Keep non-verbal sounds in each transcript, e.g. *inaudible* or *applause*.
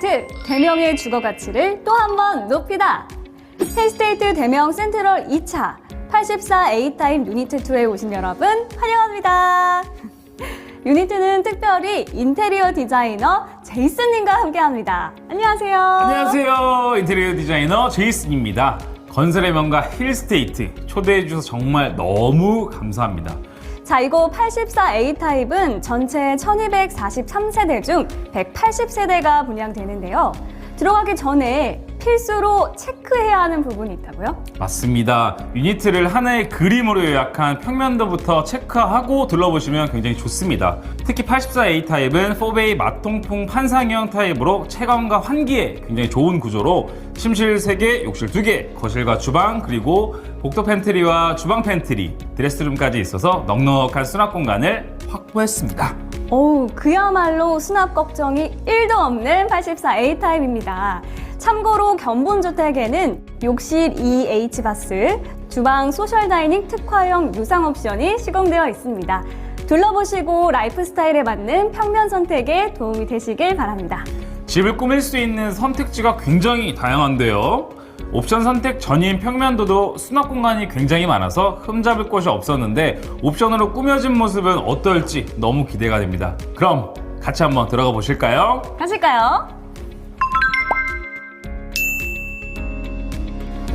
힐스테이트 대명의 주거 가치를 또 한 번 높이다. 힐스테이트 대명 센트럴 2차 84 A타임 유니트 2에 오신 여러분 환영합니다. 유니트는 특별히 인테리어 디자이너 제이슨님과 함께합니다. 안녕하세요. 안녕하세요. 인테리어 디자이너 제이슨입니다. 건설의 명가 힐스테이트 초대해 주셔서 정말 너무 감사합니다. 자, 이거 84 A 타입은 전체 1243세대 중 180세대가 분양되는데요. 들어가기 전에 필수로 체크해야 하는 부분이 있다고요? 맞습니다. 유니트를 하나의 그림으로 요약한 평면도부터 체크하고 둘러보시면 굉장히 좋습니다. 특히 84A 타입은 4베이 마통풍 판상형 타입으로 채광과 환기에 굉장히 좋은 구조로 침실 3개, 욕실 2개, 거실과 주방, 그리고 복도 팬트리와 주방 팬트리, 드레스룸까지 있어서 넉넉한 수납 공간을 확보했습니다. 어우, 그야말로 수납 걱정이 1도 없는 84 A 타입입니다. 참고로 견본주택에는 욕실 2H 바스, 주방 소셜 다이닝 특화형 유상 옵션이 시공되어 있습니다. 둘러보시고 라이프 스타일에 맞는 평면 선택에 도움이 되시길 바랍니다. 집을 꾸밀 수 있는 선택지가 굉장히 다양한데요. 옵션 선택 전인 평면도도 수납 공간이 굉장히 많아서 흠잡을 곳이 없었는데 옵션으로 꾸며진 모습은 어떨지 너무 기대가 됩니다. 그럼 같이 한번 들어가 보실까요? 가실까요?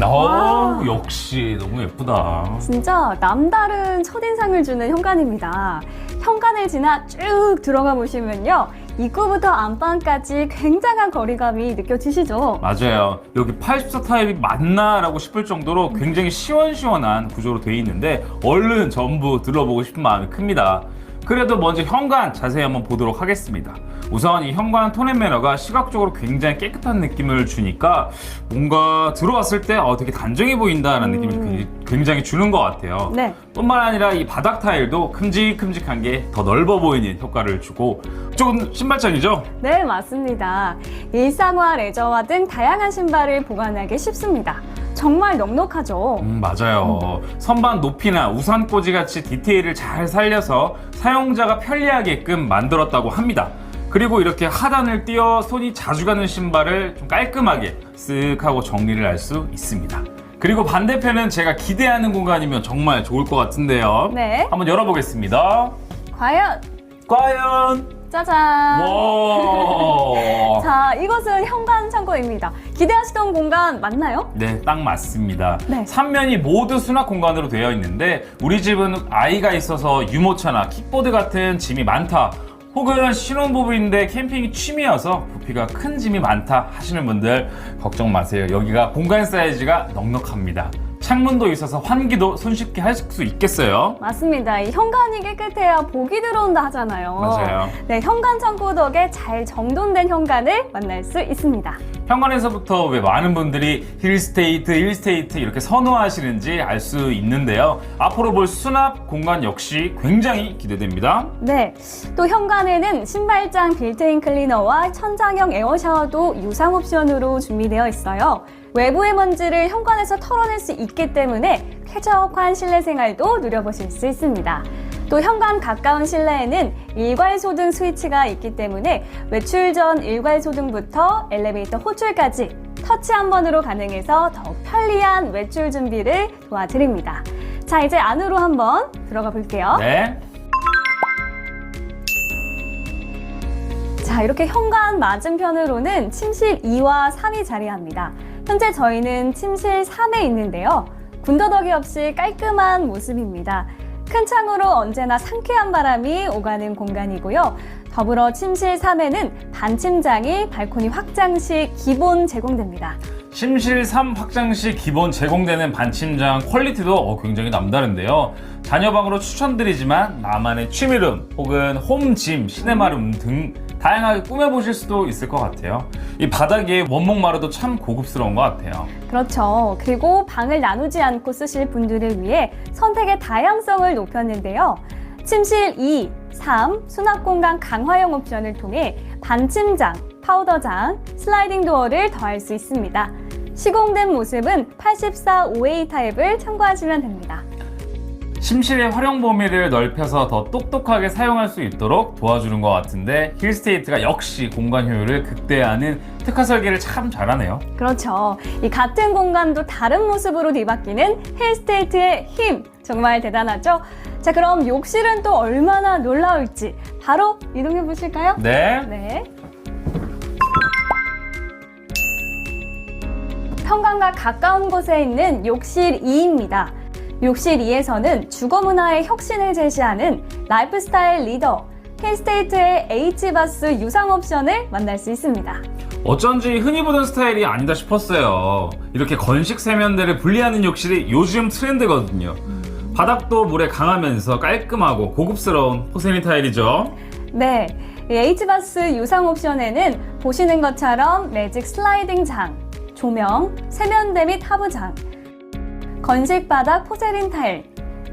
어, 역시 너무 예쁘다. 진짜 남다른 첫인상을 주는 현관입니다. 현관을 지나 쭉 들어가 보시면요. 입구부터 안방까지 굉장한 거리감이 느껴지시죠? 맞아요. 여기 84 타입이 맞나라고 싶을 정도로 굉장히 시원시원한 구조로 되어 있는데 얼른 전부 들러보고 싶은 마음이 큽니다. 그래도 먼저 현관 자세히 한번 보도록 하겠습니다. 우선 이 현관 톤앤 매너가 시각적으로 굉장히 깨끗한 느낌을 주니까 뭔가 들어왔을 때 어, 되게 단정해 보인다는 느낌이 굉장히 주는 것 같아요. 네. 뿐만 아니라 이 바닥 타일도 큼직큼직한 게 더 넓어 보이는 효과를 주고 조금 신발장이죠? 네, 맞습니다. 일상화, 레저화 등 다양한 신발을 보관하기 쉽습니다. 정말 넉넉하죠? 음, 맞아요. 선반 높이나 우산 꽂이 같이 디테일을 잘 살려서 사용자가 편리하게끔 만들었다고 합니다. 그리고 이렇게 하단을 띄어 손이 자주 가는 신발을 좀 깔끔하게 쓱 하고 정리를 할 수 있습니다. 그리고 반대편은 제가 기대하는 공간이면 정말 좋을 것 같은데요. 네. 한번 열어보겠습니다. 과연, 과연, 짜잔! 와. *laughs* 자, 이것은 현관 창고입니다. 기대하시던 공간 맞나요? 네, 딱 맞습니다. 네. 삼면이 모두 수납 공간으로 되어 있는데 우리 집은 아이가 있어서 유모차나 킥보드 같은 짐이 많다. 혹은 신혼부부인데 캠핑이 취미여서 부피가 큰 짐이 많다 하시는 분들 걱정 마세요. 여기가 공간 사이즈가 넉넉합니다. 창문도 있어서 환기도 손쉽게 할 수 있겠어요. 맞습니다. 이 현관이 깨끗해야 복이 들어온다 하잖아요. 맞아요. 네, 현관 창고 덕에 잘 정돈된 현관을 만날 수 있습니다. 현관에서부터 왜 많은 분들이 힐스테이트, 힐스테이트 이렇게 선호하시는지 알 수 있는데요. 앞으로 볼 수납 공간 역시 굉장히 기대됩니다. 네, 또 현관에는 신발장 빌트인 클리너와 천장형 에어샤워도 유상 옵션으로 준비되어 있어요. 외부의 먼지를 현관에서 털어낼 수 있기 때문에 쾌적한 실내 생활도 누려보실 수 있습니다. 또 현관 가까운 실내에는 일괄소등 스위치가 있기 때문에 외출 전 일괄소등부터 엘리베이터 호출까지 터치 한 번으로 가능해서 더 편리한 외출 준비를 도와드립니다. 자, 이제 안으로 한번 들어가 볼게요. 네. 자, 이렇게 현관 맞은편으로는 침실 2와 3이 자리합니다. 현재 저희는 침실 3에 있는데요. 군더더기 없이 깔끔한 모습입니다. 큰 창으로 언제나 상쾌한 바람이 오가는 공간이고요. 더불어 침실 3에는 반침장이 발코니 확장 시 기본 제공됩니다. 침실 3 확장 시 기본 제공되는 반침장 퀄리티도 어, 굉장히 남다른데요. 자녀방으로 추천드리지만 나만의 취미룸 혹은 홈짐, 시네마룸 등 다양하게 꾸며보실 수도 있을 것 같아요. 이 바닥에 원목 마루도 참 고급스러운 것 같아요. 그렇죠. 그리고 방을 나누지 않고 쓰실 분들을 위해 선택의 다양성을 높였는데요. 침실 2, 3 수납 공간 강화형 옵션을 통해 반침장, 파우더장, 슬라이딩 도어를 더할 수 있습니다. 시공된 모습은 84 5A 타입을 참고하시면 됩니다. 침실의 활용 범위를 넓혀서 더 똑똑하게 사용할 수 있도록 도와주는 것 같은데 힐스테이트가 역시 공간 효율을 극대화하는 특화 설계를 참 잘하네요. 그렇죠. 이 같은 공간도 다른 모습으로 뒤바뀌는 힐스테이트의 힘 정말 대단하죠. 자, 그럼 욕실은 또 얼마나 놀라울지 바로 이동해 보실까요? 네. 네. 현관과 가까운 곳에 있는 욕실 2입니다. 욕실 2에서는 주거 문화의 혁신을 제시하는 라이프스타일 리더 힐스테이트의 H바스 유상 옵션을 만날 수 있습니다. 어쩐지 흔히 보던 스타일이 아니다 싶었어요. 이렇게 건식 세면대를 분리하는 욕실이 요즘 트렌드거든요. 바닥도 물에 강하면서 깔끔하고 고급스러운 포세니 타일이죠. 네, 이 H바스 유상 옵션에는 보시는 것처럼 매직 슬라이딩 장, 조명, 세면대 및 하부장, 건식 바닥 포세린 타일,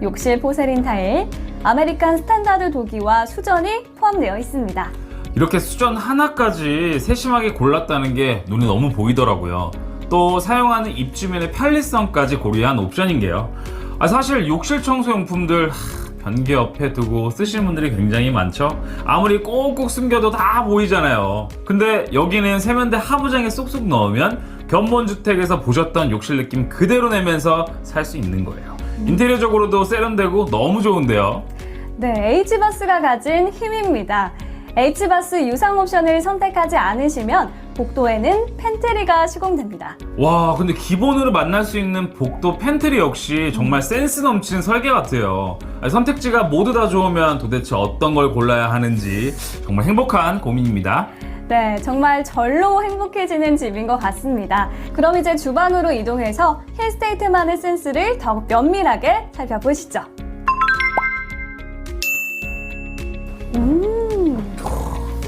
욕실 포세린 타일, 아메리칸 스탠다드 도기와 수전이 포함되어 있습니다. 이렇게 수전 하나까지 세심하게 골랐다는 게 눈에 너무 보이더라고요. 또 사용하는 입주민의 편리성까지 고려한 옵션인 게요. 아, 사실 욕실 청소용품들 하, 변기 옆에 두고 쓰시는 분들이 굉장히 많죠. 아무리 꼭꼭 숨겨도 다 보이잖아요. 근데 여기는 세면대 하부장에 쏙쏙 넣으면 견본주택에서 보셨던 욕실 느낌 그대로 내면서 살 수 있는 거예요. 인테리어적으로도 세련되고 너무 좋은데요. 네, H바스가 가진 힘입니다. H바스 유상 옵션을 선택하지 않으시면 복도에는 팬트리가 시공됩니다. 와, 근데 기본으로 만날 수 있는 복도 팬트리 역시 정말 센스 넘치는 설계 같아요. 아니, 선택지가 모두 다 좋으면 도대체 어떤 걸 골라야 하는지 정말 행복한 고민입니다. 네, 정말 절로 행복해지는 집인 것 같습니다. 그럼 이제 주방으로 이동해서 힐스테이트만의 센스를 더욱 면밀하게 살펴보시죠. 음.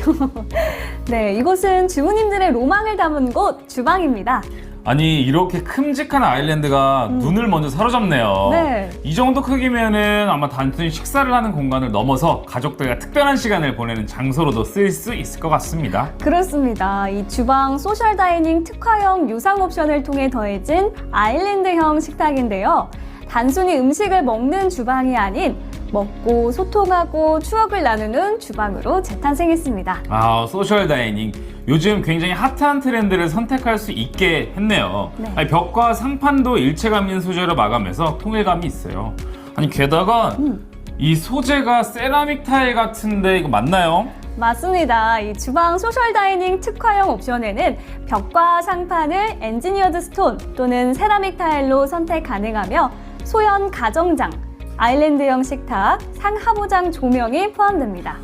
*laughs* 네, 이곳은 주부님들의 로망을 담은 곳 주방입니다. 아니, 이렇게 큼직한 아일랜드가 눈을 먼저 사로잡네요. 네. 이 정도 크기면은 아마 단순히 식사를 하는 공간을 넘어서 가족들과 특별한 시간을 보내는 장소로도 쓰일 수 있을 것 같습니다. 그렇습니다. 이 주방 소셜 다이닝 특화형 유상 옵션을 통해 더해진 아일랜드형 식탁인데요. 단순히 음식을 먹는 주방이 아닌 먹고 소통하고 추억을 나누는 주방으로 재탄생했습니다. 아, 소셜 다이닝. 요즘 굉장히 핫한 트렌드를 선택할 수 있게 했네요. 네. 아니, 벽과 상판도 일체감 있는 소재로 마감해서 통일감이 있어요. 아니, 게다가 음. 이 소재가 세라믹 타일 같은데 이거 맞나요? 맞습니다. 이 주방 소셜 다이닝 특화형 옵션에는 벽과 상판을 엔지니어드 스톤 또는 세라믹 타일로 선택 가능하며 소형 가정장, 아일랜드형 식탁, 상하부장 조명이 포함됩니다.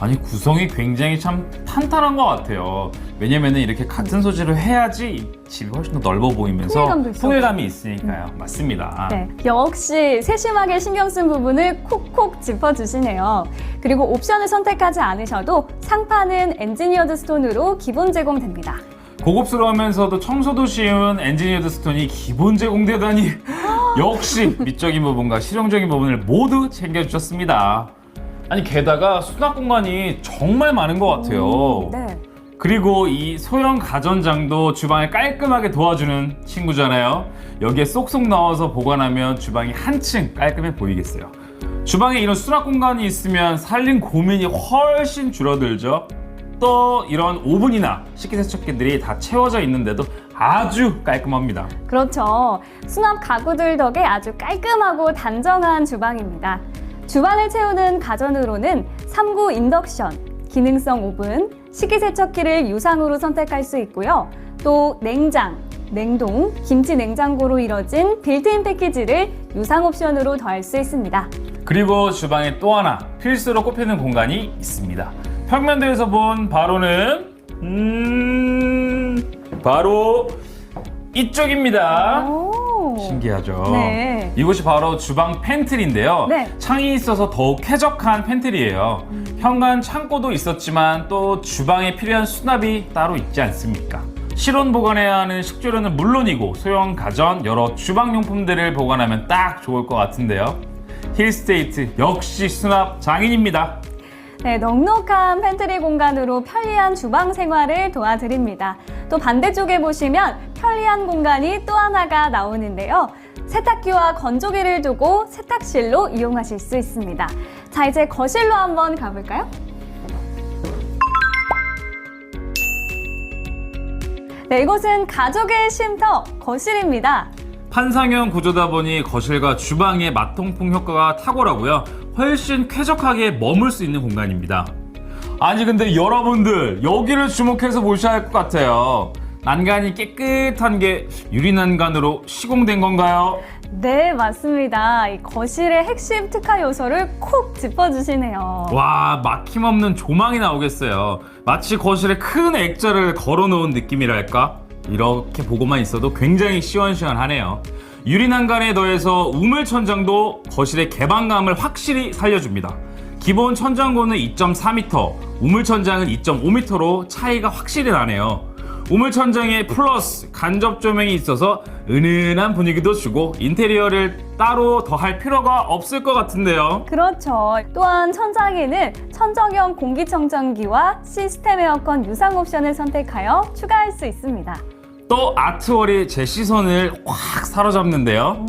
아니, 구성이 굉장히 참 탄탄한 것 같아요. 왜냐면은 이렇게 같은 소재로 해야지 집이 훨씬 더 넓어 보이면서 통일감도 있어. 통일감이 있으니까요. 맞습니다. 네, 역시 세심하게 신경 쓴 부분을 콕콕 짚어주시네요. 그리고 옵션을 선택하지 않으셔도 상판은 엔지니어드 스톤으로 기본 제공됩니다. 고급스러우면서도 청소도 쉬운 엔지니어드 스톤이 기본 제공되다니 *laughs* 역시 미적인 부분과 실용적인 부분을 모두 챙겨주셨습니다. 아니 게다가 수납 공간이 정말 많은 것 같아요. 네. 그리고 이 소형 가전장도 주방을 깔끔하게 도와주는 친구잖아요. 여기에 쏙쏙 넣어서 보관하면 주방이 한층 깔끔해 보이겠어요. 주방에 이런 수납 공간이 있으면 살림 고민이 훨씬 줄어들죠. 또 이런 오븐이나 식기세척기들이 다 채워져 있는데도 아주 깔끔합니다. 그렇죠. 수납 가구들 덕에 아주 깔끔하고 단정한 주방입니다. 주방을 채우는 가전으로는 3구 인덕션, 기능성 오븐, 식기세척기를 유상으로 선택할 수 있고요. 또 냉장, 냉동, 김치 냉장고로 이뤄진 빌트인 패키지를 유상 옵션으로 더할 수 있습니다. 그리고 주방에 또 하나 필수로 꼽히는 공간이 있습니다. 평면도에서 본 바로는 음 바로 이쪽입니다. 오. 신기하죠. 네. 이곳이 바로 주방 팬트리인데요. 네. 창이 있어서 더욱 쾌적한 팬트리예요. 현관 창고도 있었지만 또 주방에 필요한 수납이 따로 있지 않습니까? 실온 보관해야 하는 식재료는 물론이고 소형 가전 여러 주방 용품들을 보관하면 딱 좋을 것 같은데요. 힐스테이트 역시 수납 장인입니다. 네, 넉넉한 팬트리 공간으로 편리한 주방 생활을 도와드립니다. 또 반대쪽에 보시면 편리한 공간이 또 하나가 나오는데요. 세탁기와 건조기를 두고 세탁실로 이용하실 수 있습니다. 자, 이제 거실로 한번 가볼까요? 네, 이곳은 가족의 쉼터 거실입니다. 판상형 구조다 보니 거실과 주방의 마통풍 효과가 탁월하고요. 훨씬 쾌적하게 머물 수 있는 공간입니다. 아니 근데 여러분들 여기를 주목해서 보셔야 할 것 같아요. 난간이 깨끗한 게 유리 난간으로 시공된 건가요? 네, 맞습니다. 이 거실의 핵심 특화 요소를 콕 짚어주시네요. 와 막힘없는 조망이 나오겠어요. 마치 거실에 큰 액자를 걸어놓은 느낌이랄까? 이렇게 보고만 있어도 굉장히 시원시원하네요. 유리 난간에 더해서 우물 천장도 거실의 개방감을 확실히 살려줍니다. 기본 천장고는 2.4m, 우물 천장은 2.5m로 차이가 확실히 나네요. 우물 천장에 플러스 간접 조명이 있어서 은은한 분위기도 주고 인테리어를 따로 더 할 필요가 없을 것 같은데요. 그렇죠. 또한 천장에는 천정형 공기청정기와 시스템 에어컨 유상 옵션을 선택하여 추가할 수 있습니다. 또 아트월이 제 시선을 확 사로잡는데요.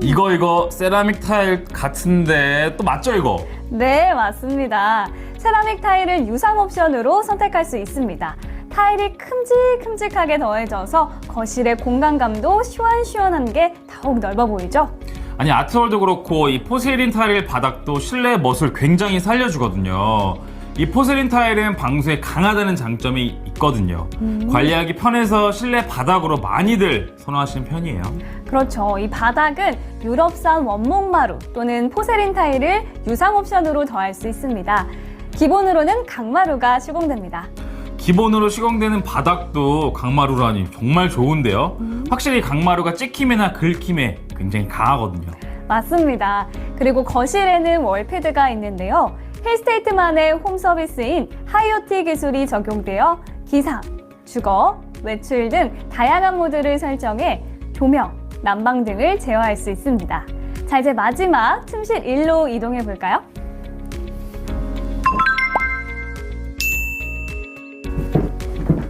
이거 이거 세라믹 타일 같은데 또 맞죠 이거? 네, 맞습니다. 세라믹 타일을 유상 옵션으로 선택할 수 있습니다. 타일이 큼직큼직하게 더해져서 거실의 공간감도 시원시원한 게 더욱 넓어 보이죠? 아니 아트월도 그렇고 이 포세린 타일 바닥도 실내 멋을 굉장히 살려주거든요. 이 포세린 타일은 방수에 강하다는 장점이 있거든요. 관리하기 편해서 실내 바닥으로 많이들 선호하시는 편이에요. 그렇죠. 이 바닥은 유럽산 원목 마루 또는 포세린 타일을 유상 옵션으로 더할 수 있습니다. 기본으로는 강마루가 시공됩니다. 기본으로 시공되는 바닥도 강마루라니 정말 좋은데요. 확실히 강마루가 찍힘이나 긁힘에 굉장히 강하거든요. 맞습니다. 그리고 거실에는 월패드가 있는데요. 힐스테이트만의 홈 서비스인 하이오티 기술이 적용되어 기상, 주거, 외출 등 다양한 모드를 설정해 조명, 난방 등을 제어할 수 있습니다. 자, 이제 마지막 틈실 1로 이동해 볼까요?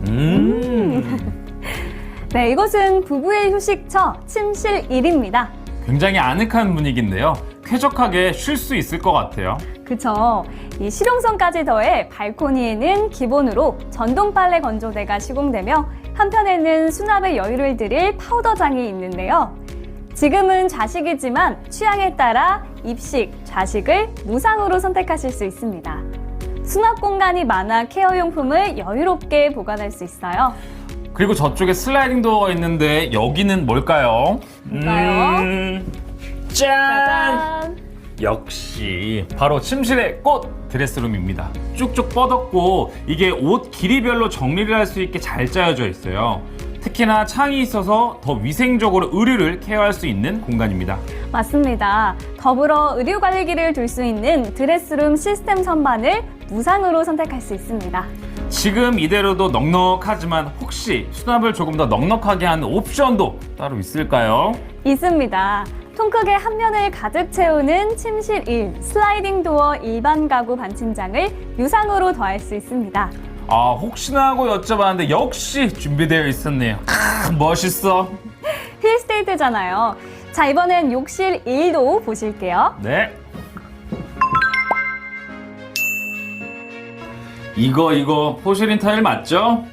음. *laughs* 네, 이곳은 부부의 휴식처 침실 1입니다. 굉장히 아늑한 분위기인데요. 쾌적하게 쉴 수 있을 것 같아요. 그쵸. 이 실용성까지 더해 발코니에는 기본으로 전동 빨래 건조대가 시공되며 한편에는 수납에 여유를 드릴 파우더장이 있는데요. 지금은 좌식이지만 취향에 따라 입식, 좌식을 무상으로 선택하실 수 있습니다. 수납 공간이 많아 케어용품을 여유롭게 보관할 수 있어요. 그리고 저쪽에 슬라이딩 도어가 있는데 여기는 뭘까요? 뭘까요? 음, 짠! 짜잔! 역시 바로 침실의 꽃 드레스룸입니다. 쭉쭉 뻗었고 이게 옷 길이별로 정리를 할 수 있게 잘 짜여져 있어요. 특히나 창이 있어서 더 위생적으로 의류를 케어할 수 있는 공간입니다. 맞습니다. 더불어 의류 관리기를 둘 수 있는 드레스룸 시스템 선반을 무상으로 선택할 수 있습니다. 지금 이대로도 넉넉하지만 혹시 수납을 조금 더 넉넉하게 하는 옵션도 따로 있을까요? 있습니다. 통 크게 한 면을 가득 채우는 침실 1 슬라이딩 도어 일반 가구 반침장을 유상으로 더할 수 있습니다. 아 혹시나 하고 여쭤봤는데 역시 준비되어 있었네요. 크, 멋있어. *laughs* 힐스테이트잖아요. 자, 이번엔 욕실 1도 보실게요. 네. 이거 이거 포세린 타일 맞죠?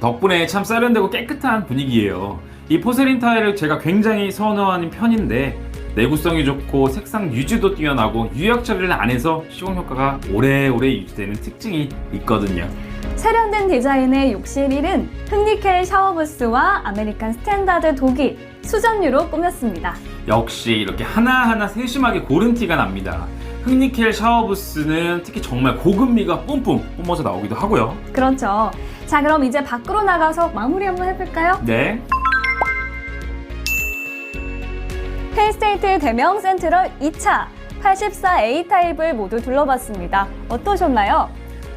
덕분에 참 세련되고 깨끗한 분위기예요. 이 포세린 타일을 제가 굉장히 선호하는 편인데 내구성이 좋고 색상 유지도 뛰어나고 유약 처리를 안 해서 시공 효과가 오래오래 유지되는 특징이 있거든요. 세련된 디자인의 욕실 1은 흑니켈 샤워부스와 아메리칸 스탠다드 독일, 수전유로 꾸몄습니다. 역시 이렇게 하나하나 세심하게 고른 티가 납니다. 흑니켈 샤워부스는 특히 정말 고급미가 뿜뿜 뿜어져 나오기도 하고요. 그렇죠. 자, 그럼 이제 밖으로 나가서 마무리 한번 해볼까요? 네. 힐스테이트 대명 센트럴 2차 84A 타입을 모두 둘러봤습니다. 어떠셨나요?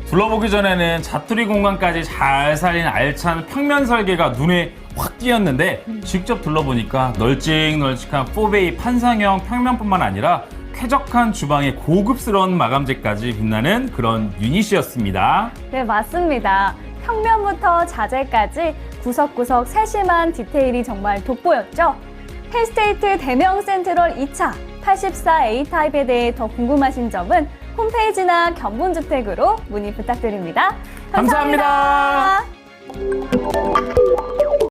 둘러보기 전에는 자투리 공간까지 잘 살린 알찬 평면 설계가 눈에 확 띄었는데 직접 둘러보니까 널찍널찍한 4베이 판상형 평면뿐만 아니라 쾌적한 주방의 고급스러운 마감재까지 빛나는 그런 유닛이었습니다. 네, 맞습니다. 평면부터 자재까지 구석구석 세심한 디테일이 정말 돋보였죠? 헬스테이트 대명 센트럴 2차 84A 타입에 대해 더 궁금하신 점은 홈페이지나 견본주택으로 문의 부탁드립니다 감사합니다. 감사합니다.